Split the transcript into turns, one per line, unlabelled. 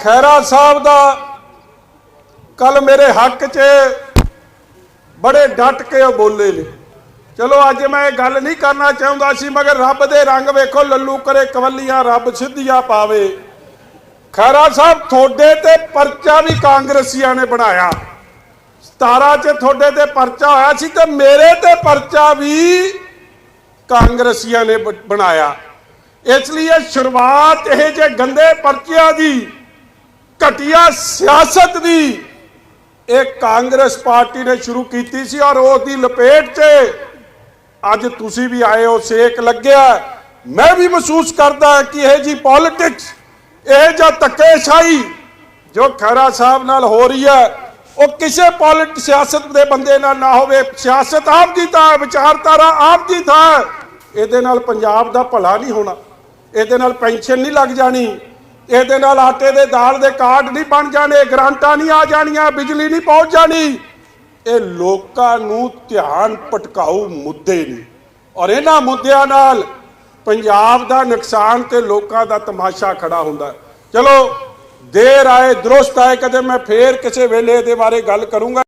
ਖੈਰਾ ਸਾਹਿਬ ਦਾ ਕੱਲ ਮੇਰੇ ਹੱਕ 'ਚ ਬੜੇ ਡਟ ਕੇ ਉਹ ਬੋਲੇ ਨੇ। ਚਲੋ, ਅੱਜ ਮੈਂ ਇਹ ਗੱਲ ਨਹੀਂ ਕਰਨਾ ਚਾਹੁੰਦਾ ਸੀ, ਮਗਰ ਰੱਬ ਦੇ ਰੰਗ ਵੇਖੋ, ਲੱਲੂ ਕਰੇ ਕਵੱਲੀਆਂ, ਰੱਬ ਸਿੱਧੀਆਂ ਪਾਵੇ। ਖੈਰਾ ਸਾਹਿਬ, ਤੁਹਾਡੇ ਤੇ ਪਰਚਾ ਵੀ ਕਾਂਗਰਸੀਆਂ ਨੇ ਬਣਾਇਆ। 17 ਚ ਤੁਹਾਡੇ ਤੇ ਪਰਚਾ ਹੋਇਆ ਸੀ ਤੇ ਮੇਰੇ ਤੇ ਪਰਚਾ ਵੀ ਕਾਂਗਰਸੀਆਂ ਨੇ ਬਣਾਇਆ। ਇਸ ਲਈ ਸ਼ੁਰੂਆਤ ਇਹ ਜੇ ਗੰਦੇ ਪਰਚਿਆਂ ਦੀ ਘਟੀਆ ਸਿਆਸਤ ਦੀ ਇਹ ਕਾਂਗਰਸ ਪਾਰਟੀ ਨੇ ਸ਼ੁਰੂ ਕੀਤੀ ਸੀ ਔਰ ਉਸ ਦੀ ਲਪੇਟ 'ਚ ਅੱਜ ਤੁਸੀਂ ਵੀ ਆਏ ਹੋ, ਸੇਕ ਲੱਗਿਆ ਮੈਂ ਵੀ ਮਹਿਸੂਸ ਕਰਦਾ ਕਿ ਇਹ ਜੀ ਪੋਲਿਟਿਕਸ ਇਹ ਜਾਂ ਧੱਕੇਸ਼ਾਹੀ ਜੋ ਖੈਰਾ ਸਾਹਿਬ ਨਾਲ ਹੋ ਰਹੀ ਹੈ, ਉਹ ਕਿਸੇ ਪੋਲਿਟ ਸਿਆਸਤ ਦੇ ਬੰਦੇ ਨਾਲ ਨਾ ਹੋਵੇ। ਸਿਆਸਤ ਆਪ ਦੀ ਤਾਂ ਵਿਚਾਰਧਾਰਾ ਆਪ ਦੀ ਥਾਂ। ਇਹਦੇ ਨਾਲ ਪੰਜਾਬ ਦਾ ਭਲਾ ਨਹੀਂ ਹੋਣਾ। ਇਹਦੇ ਨਾਲ ਪੈਨਸ਼ਨ ਨਹੀਂ ਲੱਗ ਜਾਣੀ। ਇਹਦੇ ਨਾਲ ਆਟੇ ਦੇ ਦਾਲ ਦੇ ਕਾਰਡ ਨਹੀਂ ਬਣ ਜਾਣੇ, ਗ੍ਰਾਂਟਾਂ ਨਹੀਂ ਆ ਜਾਣੀਆਂ, ਬਿਜਲੀ ਨਹੀਂ ਪਹੁੰਚ ਜਾਣੀ। ਇਹ ਲੋਕਾਂ ਨੂੰ ਧਿਆਨ ਭਟਕਾਊ ਮੁੱਦੇ ਨੇ। ਔਰ ਇਹਨਾਂ ਮੁੱਦਿਆਂ ਨਾਲ ਪੰਜਾਬ ਦਾ ਨੁਕਸਾਨ ਤੇ ਲੋਕਾਂ ਦਾ ਤਮਾਸ਼ਾ ਖੜਾ ਹੁੰਦਾ ਚਲੋ, ਦੇਰ ਆਏ, ਦਰੁਸਤ ਆਏ, ਕਦੇ ਮੈਂ ਫੇਰ ਕਿਸੇ ਵੇਲੇ ਇਹਦੇ ਬਾਰੇ ਗੱਲ ਕਰੂੰਗਾ।